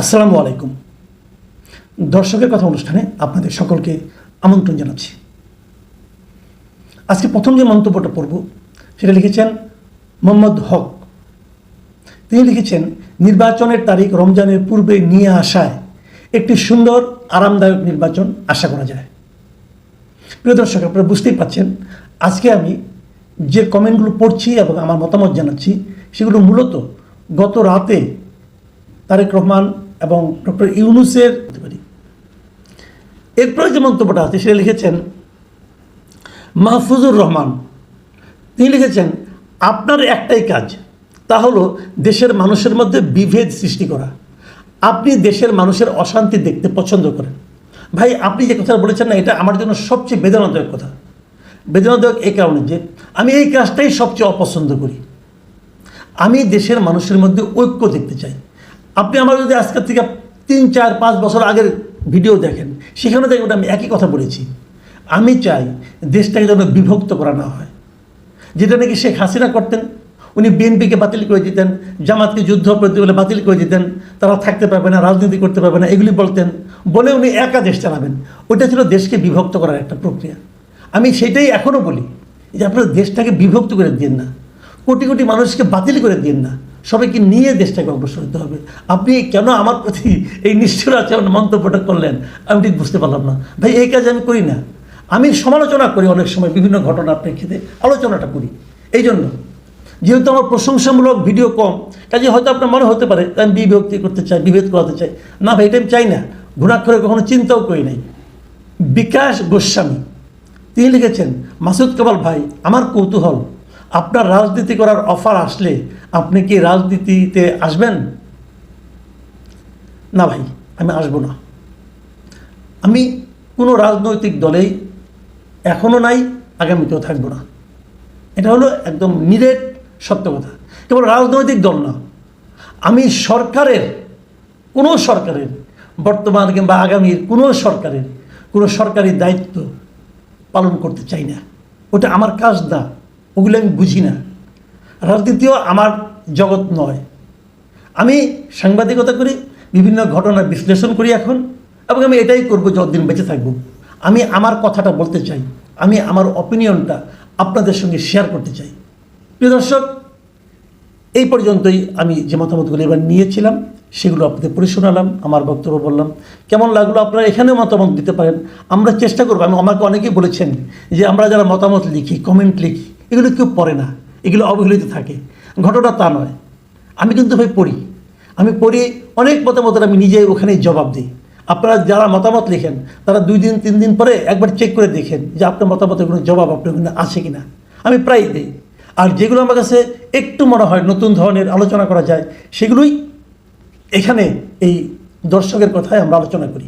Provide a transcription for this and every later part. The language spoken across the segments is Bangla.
আসসালামু আলাইকুম। দর্শকের কথা অনুষ্ঠানে আপনাদের সকলকে আমন্ত্রণ জানাচ্ছি। আজকে প্রথম যে মন্তব্যটা পড়ব, সেটা লিখেছেন মোহাম্মদ হক। তিনি লিখেছেন, নির্বাচনের তারিখ রমজানের পূর্বে নিয়ে আসায় একটি সুন্দর, আরামদায়ক নির্বাচন আশা করা যায়। প্রিয় দর্শক, আপনারা বুঝতেই পাচ্ছেন আজকে আমি যে কমেন্টগুলো পড়ছি এবং আমার মতামত জানাচ্ছি, সেগুলো মূলত গত রাতে তারেক রহমান এবং ডক্টর ইউনুসের পারি এরপরে যে মন্তব্যটা আছে, সেটা লিখেছেন মাহফুজুর রহমান। তিনি লিখেছেন, আপনার একটাই কাজ, তা হলো দেশের মানুষের মধ্যে বিভেদ সৃষ্টি করা। আপনি দেশের মানুষের অশান্তি দেখতে পছন্দ করেন। ভাই, আপনি যে কথা বলেছেন না, এটা আমার জন্য সবচেয়ে বেদনাদায়ক কথা। বেদনাদায়ক এই কারণে যে আমি এই কাজটাই সবচেয়ে অপছন্দ করি। আমি দেশের মানুষের মধ্যে ঐক্য দেখতে চাই। আপনি আমার যদি আজকের থেকে তিন, চার, পাঁচ বছর আগের ভিডিও দেখেন, সেখানে দেখবেন আমি একই কথা বলেছি। আমি চাই দেশটাকে যেন বিভক্ত করা না হয়। যেটা নাকি শেখ হাসিনা করতেন, উনি বিএনপিকে বাতিল করে দিতেন, জামাতকে যুদ্ধ করতে বলে বাতিল করে দিতেন, তারা থাকতে পারবে না, রাজনীতি করতে পারবে না, এগুলি বলতেন, বলে উনি একা দেশ চালাবেন। ওটা ছিল দেশকে বিভক্ত করার একটা প্রক্রিয়া। আমি সেটাই এখনও বলি যে আপনারা দেশটাকে বিভক্ত করে দিন না, কোটি কোটি মানুষকে বাতিল করে দিন না। সবাইকে নিয়ে দেশটাকে অগ্রসর হতে হবে। আপনি কেন আমার প্রতি এই নিষ্ঠুর আচরণ মন্তব্যটা করলেন? আমি ঠিক বুঝতে পারলাম না। ভাই, এই কাজ আমি করি না। আমি সমালোচনা করি অনেক সময়, বিভিন্ন ঘটনার প্রেক্ষিতে আলোচনাটা করি। এই জন্য যেহেতু আমার প্রশংসামূলক ভিডিও কম, কাজে হয়তো আপনার মনে হতে পারে আমি বিভক্তি করতে চাই, বিভেদ করাতে চাই। না ভাই, এটা আমি চাই না। ঘুণাক্ষরে কখনো চিন্তাও করি নাই। বিকাশ গোস্বামী, তিনি লিখেছেন, মাসুদ কামাল ভাই, আমার কৌতূহল আপনার রাজনীতি করার অফার আসলে আপনি কি রাজনীতিতে আসবেন? না ভাই, আমি আসব না। আমি কোনো রাজনৈতিক দলেই এখনও নাই, আগামীতেও থাকব না। এটা হলো একদম নিরেট সত্য কথা। কেবল রাজনৈতিক দল না, আমি সরকারের, কোনো সরকারের, বর্তমান কিংবা আগামীর কোনো সরকারের, কোনো সরকারি দায়িত্ব পালন করতে চাই না। ওটা আমার কাজ না। ওগুলো আমি বুঝি না। রাজনীতিও আমার জগৎ নয়। আমি সাংবাদিকতা করি, বিভিন্ন ঘটনা বিশ্লেষণ করি এখন, এবং আমি এটাই করব যতদিন বেঁচে থাকব। আমি আমার কথাটা বলতে চাই, আমি আমার অপিনিয়নটা আপনাদের সঙ্গে শেয়ার করতে চাই। প্রিয় দর্শক, এই পর্যন্তই আমি যে মতামতগুলো এবার নিয়েছিলাম, সেগুলো আপনাদের পড়ে শোনালাম, আমার বক্তব্য বললাম। কেমন লাগল? আপনারা এখানেও মতামত দিতে পারেন। আমরা চেষ্টা করব, আমি আমাকে অনেকেই বলেছেন যে আমরা যারা মতামত লিখি কমেন্ট লিখি এগুলো কেউ পড়ে না, এগুলো অবহেলিত থাকে। ঘটনা তা নয়। আমি কিন্তু ভাই পড়ি। আমি পড়ি, অনেক মতামতের আমি নিজে ওখানেই জবাব দিই। আপনারা যারা মতামত লেখেন, তারা দুই দিন, তিন দিন পরে একবার চেক করে দেখেন যে আপনার মতামতের কোনো জবাব আপনার ওখানে আছে কি না আমি প্রায় দিই। আর যেগুলো আমার কাছে একটু মনে হয় নতুন ধরনের আলোচনা করা যায়, সেগুলোই এখানে এই দর্শকের কথায় আমরা আলোচনা করি।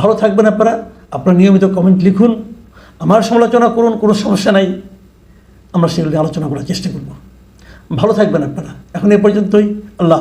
ভালো থাকবেন আপনারা। আপনারা নিয়মিত কমেন্ট লিখুন। আমার সমালোচনা করুন, কোনো সমস্যা নাই। আমরা সেগুলি আলোচনা করার চেষ্টা করব। ভালো থাকবেন আপনারা। এখন এ পর্যন্তই। আল্লাহ।